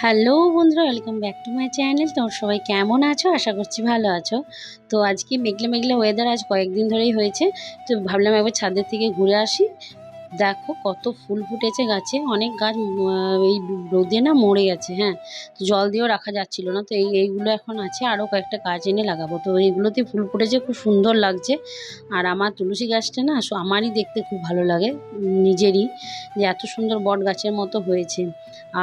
Hello বন্ধুরা, welcome back to my channel. তোমরা সবাই কেমন আছো? আশা করছি ভালো আছো। তো আজকে মেঘলা মেঘলা ওয়েদার আজ কয়েকদিন ধরেই হয়েছে। তো ভাবলাম একবার ছাদের থেকে ঘুরে আসি। দেখো কত ফুল ফুটেছে গাছে। অনেক গাছ এই রোদে না মরে গেছে হ্যাঁ। তো জল দিয়েও রাখা যাচ্ছিল না। তো এই, এইগুলো এখন আছে। আরও কয়েকটা গাছ এনে লাগাবো। তো এইগুলোতে ফুল ফুটেছে, খুব সুন্দর লাগছে। আর আমার তুলসী গাছটা না আমারই দেখতে খুব ভালো লাগে নিজেরই। যে এত সুন্দর বট গাছের মতো হয়েছে।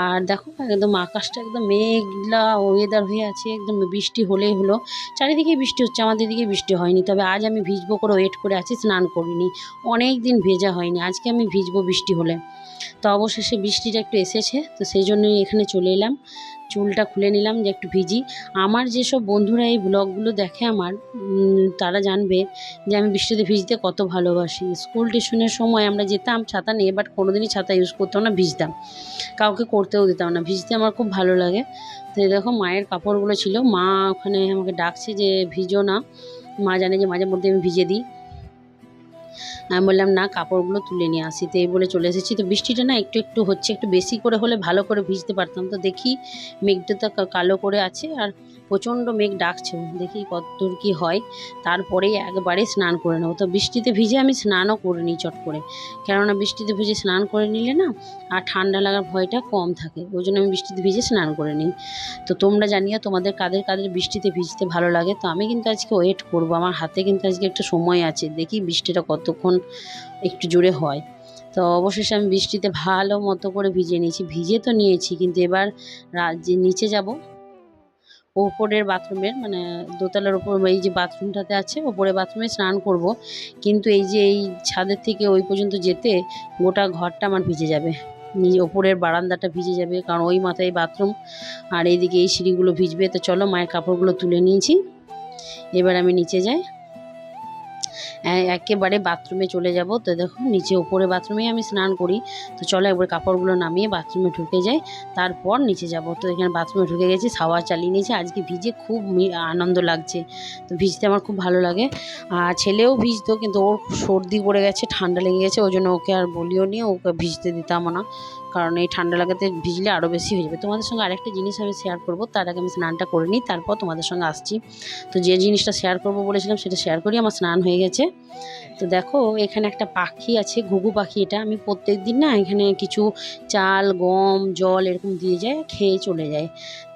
আর দেখো, একদম আকাশটা একদম মেঘলা ওয়েদার হয়ে আছে। একদম বৃষ্টি হলেই হলো। চারিদিকে বৃষ্টি হচ্ছে, আমাদের দিকে বৃষ্টি হয়নি। তবে আজ আমি ভিজবো করে ওয়েট করে আছি, স্নান করিনি। অনেক দিন ভেজা হয়নি। আজকে আমি ভিজবো বৃষ্টি হলে। তো অবশেষে বৃষ্টিটা একটু এসেছে, তো সেই জন্যই এখানে চলে এলাম। চুলটা খুলে নিলাম যে একটু ভিজি। আমার যেসব বন্ধুরা এই ব্লগগুলো দেখে আমার তারা জানবে যে আমি বৃষ্টিতে ভিজতে কত ভালোবাসি। স্কুল টিউশনের সময় আমরা যেতাম ছাতা নিয়ে, বাট কোনোদিনই ছাতা ইউজ করতাম না, ভিজতাম। কাউকে করতেও দিতাম না। ভিজতে আমার খুব ভালো লাগে। তো দেখো মায়ের কাপড়গুলো ছিল। মা ওখানে আমাকে ডাকছে যে, ভিজো না। মা জানে যে মাঝে মধ্যে আমি ভিজে দিই। আমি বললাম, না, কাপড়গুলো তুলে নিয়ে আসি। তো এই বলে চলে এসেছি। তো বৃষ্টিটা না একটু একটু হচ্ছে, একটু বেশি করে হলে ভালো করে ভিজতে পারতাম। তো দেখি মেঘটা তো কালো করে আছে আর প্রচণ্ড মেঘ ডাকছে। দেখি কত দূর কী হয়। তারপরেই একবারে স্নান করে নেব। তো বৃষ্টিতে ভিজে আমি স্নানও করে নিই চট করে। কেননা বৃষ্টিতে ভিজে স্নান করে নিলে না আর ঠান্ডা লাগার ভয়টা কম থাকে। ওই জন্য আমি বৃষ্টিতে ভিজে স্নান করে নিই। তো তোমরা জানিও তোমাদের কাদের কাদের বৃষ্টিতে ভিজতে ভালো লাগে। তো আমি কিন্তু আজকে ওয়েট করব। আমার হাতে কিন্তু আজকে একটু সময় আছে। দেখি বৃষ্টিটা কতক্ষণ একটু জোরে হয়। তো অবশেষে আমি বৃষ্টিতে ভালো মতো করে ভিজে নিয়েছি। ভিজে তো নিয়েছি, কিন্তু এবার যে নিচে যাব, ওপরের বাথরুমের মানে দোতলার ওপর, এই যে বাথরুমটাতে আছে ওপরে বাথরুমে স্নান করব। কিন্তু এই যে এই ছাদের থেকে ওই পর্যন্ত যেতে, গোটা ঘরটা আমার ভিজে যাবে। ওপরের বারান্দাটা ভিজে যাবে, কারণ ওই মাথায় বাথরুম, আর এইদিকে এই সিঁড়িগুলো ভিজবে। তো চলো মায়ের কাপড়গুলো তুলে নিয়েছি। এবার আমি নিচে যাই। একেবারে বাথরুমে চলে যাব। তো দেখো নিচে ওপরে বাথরুমেই আমি স্নান করি। তো চলো একবার কাপড়গুলো নামিয়ে বাথরুমে ঢুকে যাই। তারপর নিচে যাব। তো এখানে বাথরুমে ঢুকে গেছি সাওয়ার চালিয়ে নিয়েছি। আজকে ভিজে খুব আনন্দ লাগছে। তো ভিজতে আমার খুব ভালো লাগে। আর ছেলেও ভিজতো, কিন্তু ওর সর্দি পড়ে গেছে, ঠান্ডা লেগে গেছে, ওই জন্য ওকে আর বলিও নি, ওকে ভিজতে দিতাম না। কারণ এই ঠান্ডা লাগাতে ভিজলে আরও বেশি হয়ে যাবে। তোমাদের সঙ্গে আরেকটা জিনিস আমি শেয়ার করব, তার আগে আমি স্নানটা করে নিই, তারপর তোমাদের সঙ্গে আসছি। তো যে জিনিসটা শেয়ার করব বলেছিলাম সেটা শেয়ার করি, আমার স্নান হয়ে গেছে। তো দেখো, এখানে একটা পাখি আছে, ঘুঘু পাখি এটা। আমি প্রত্যেক দিন না এখানে কিছু চাল, গম, জল এরকম দিয়ে যায়, খেয়ে চলে যায়।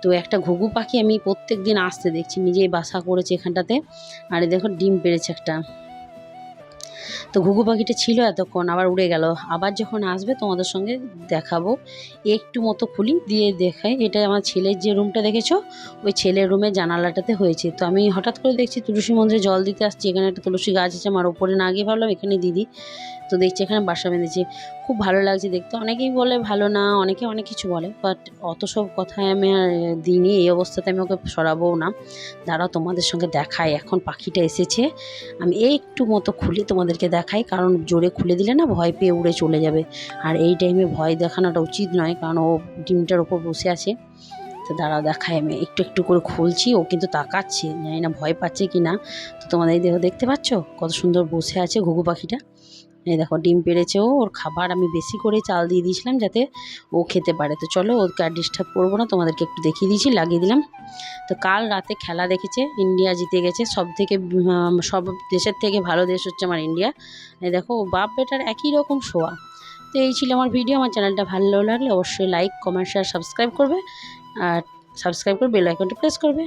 তো একটা ঘুঘু পাখি আমি প্রত্যেক দিন আসতে দেখছি, নিজেই বাসা করেছে এখানটাতে। আর দেখো, ডিম পেড়েছে একটা। তো ঘুঘু পাখিটা ছিল এতক্ষণ, আবার উড়ে গেল। আবার যখন আসবে তোমাদের সঙ্গে দেখাবো। একটু মতো খুলি দিয়ে দেখাই। এটা আমার ছেলের যে রুমটা দেখেছ? ওই ছেলের রুমের জানালাটাতে হয়েছে। তো আমি হঠাৎ করে দেখছি তুলসী মন্দিরে জল দিতে আসছি। এখানে একটা তুলসী গাছ আছে আমার ওপরে না গিয়ে ভাবলাম এখানে দিদি। তো দেখছি এখানে বাসা বেঁধেছে। খুব ভালো লাগছে দেখতে। অনেকেই বলে ভালো না, অনেকে অনেক কিছু বলে। বাট অত সব কথায় আমি আর দিইনি। এই অবস্থাতে আমি ওকে সরাবও না। দাঁড়াও তোমাদের সঙ্গে দেখাই। এখন পাখিটা এসেছে। আমি একটু মতো খুলে তোমাদেরকে দেখাই, কারণ জোরে খুলে দিলে না ভয় পেয়ে উড়ে চলে যাবে। আর এই টাইমে ভয় দেখানোটা উচিত নয়, কারণ ও ডিমটার ওপর বসে আছে। তো দাঁড়াও দেখায় আমি। একটু একটু করে খুলছি, ও কিন্তু তাকাচ্ছে, জানি না ভয় পাচ্ছে কি না তো তোমাদের দেহ দেখো দেখতে পাচ্ছ? কত সুন্দর বসে আছে ঘুঘু পাখিটা। এই দেখো, ডিম পেড়েছে ও, ওর খাবার আমি বেশি করে চাল দিয়ে দিয়েছিলাম যাতে ও খেতে পারে। তো চলো ওকে আর ডিস্টার্ব করব না, তোমাদেরকে একটু দেখিয়ে দিয়েছি, লাগিয়ে দিলাম। তো কাল রাতে খেলা দেখেছে, ইন্ডিয়া জিতে গেছে। সব থেকে সব দেশের থেকে ভালো দেশ হচ্ছে আমার ইন্ডিয়া। এই দেখো বাপ বেটার একই রকম শোয়া। তো এই ছিল আমার ভিডিও আমার চ্যানেলটা ভালো লাগলে অবশ্যই লাইক কমেন্ট শেয়ার সাবস্ক্রাইব করবে। আর সাবস্ক্রাইব করে বেল আইকনটা প্রেস করবে।